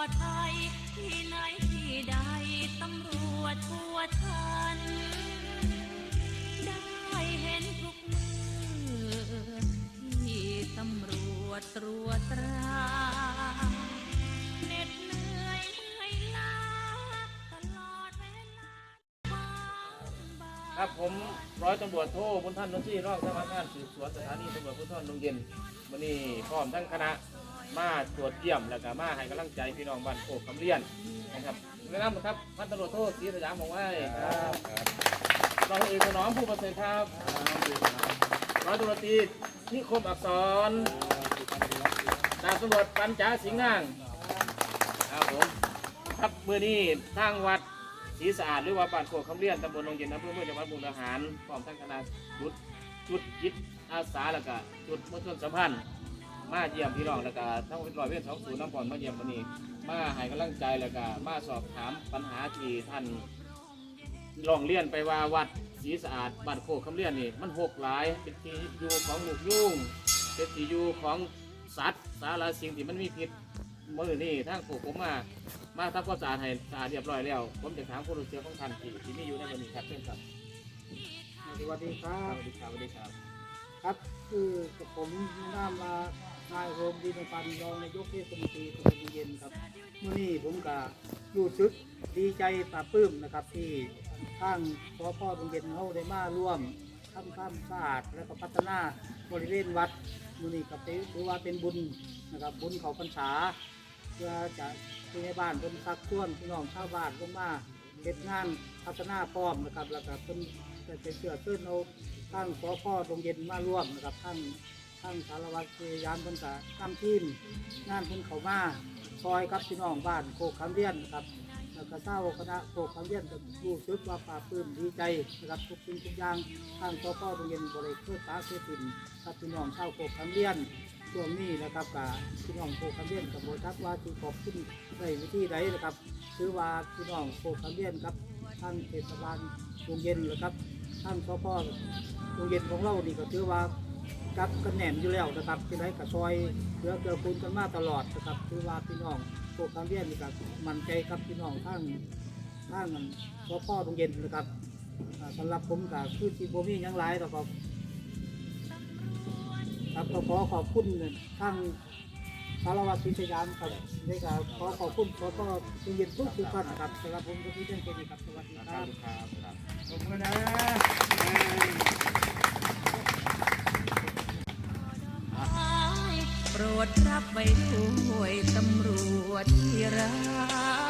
อดภัยที่ไหนที่ใดตำรวจทั่วทัน ได้เห็นทุกมือที่ตำรวจตรวจตราเหน็ดเหนื่อยเหนื่อยล้าตลอดเวลาความบาครับผมร้อยตำรวจโทพลท่านนนทรีรองสารวัตรงานสืบสวนสถานีตำรวจภูธรดงเย็นวันนี้พร้อมทั้งคณะ มาตรวจเยี่ยมแล้วก็มาให้กำลังใจพี่น้องบ้านโคกคำเรียนนะครับแนะนำครับพันตำรวจโทศรีสยามของไว้ครับร้อยเอกถนอมผู้ประเสริฐครับร้อยตำรวจตรีนิคมอักษรดาบตำรวจปัญจาสิงห์นางครับผมครับมือนี้ทางวัดศรีสะอาดหรือว่าบ้านโคกคำเลี่ยนตำบลลงเย็นอำเภอเมืองจังหวัดมุกดาหารพร้อมทั้งคณะชุดชุดจิตอาสาแล้วก็ชุดมวลชนสัมพันธ์ มาเยี่ยมพี่น้องแล้วก็ทั้งร้อยเวรสองศูนย์น้ำผ่อนมาเยี่ยมวันนี้ มาให้กำลังใจแล้วก็มาสอบถามปัญหาที่ท่านร้องเรียนไปว่าวัดศรีสะอาดบ้านโคกคำเลียนนี่มันหกหลายเป็นที่อยู่ของลูกยุ่งเป็นที่อยู่ของสัตว์สารสิ่งที่มันมีพิษมือนี่ทั้งผูกผมมามาทำความสะอาดให้สะอาดเรียบร้อยแล้ว ผมจะถามคนรู้เสียวของท่านที่ที่มีอยู่ในวันนี้ครับเช่นครับสวัสดีครัสบวัสดีครับสวัสดีครับ ครับคือผมนามมา นายโรมดีนปันรองนายกเทศมนตรีตำบลเย็นครับเมื่อนี้ผมก็รู้สึกดีใจปลาบปลื้มนะครับ ที่ทางสพตรงเย็นเขาได้มาร่วมทำความสะอาดและก็พัฒนาบริเวณวัดมื่อนี้ก็ถือว่าเป็นบุญนะครับบุญเขาพรรษาเพื่อจะที่ในบ้านเป็นซักชวนพี่น้องชาวบ้านลงมาเฮ็ดงานพัฒนาพร้อมนะครับแล้วก็เป็นจะเป็นเชื่อเชื่อเอาทั้งสพตรงเย็นมาร่วมนะครับทั้ง ทั้งสารวัตรพยายามเพิ่นก็ทำทีมงานเพิ่นเข้ามาซอยกับพี่น้องบ้านโคกคำเรียนนะครับแล้วก็เศร้าคณะโคกคำเรียนก็รู้สึกว่าปลาปลื้มดีใจนะครับทุกสิ่งทุกอย่างทางสพตรงเย็นบริเวณเพื่อสาเสถินกับพี่น้องชาวโคกคำเรียนช่วงนี้นะครับกับพี่น้องโคคันเลียนกับโบทักว่าที่ขอบคุณในวิธีใดนะครับคือว่าพี่น้องโคคันเลียนครับท่านเทศบาลโรงเย็นนะครับท่านสพโรงเย็นของเรานี่ก็ถือว่า กับกันแหนมอยู่แล้วนะครับที่ไหนกับซอยเลือเกือคุณกันมาตลอดนะครับคือว่าพี่น้องโคคันเลียนนี่ก็มั่นใจครับพี่น้องทั้งทั้งสพโรงเย็นนะครับสำหรับผมก็คือที่โบมีหยังหลายต่อครับครับก็ขอขอบคุณทางสารวัตรพิชยามครับในการขอขอบคุณขอก็ทุกเย็นทุกทุกท่านครับสำหรับผมก็พี่เจ้าเจดีครับสวัสดีครับขอบคุณนะ ดรับไว้ด้วยตำรวจที่รัก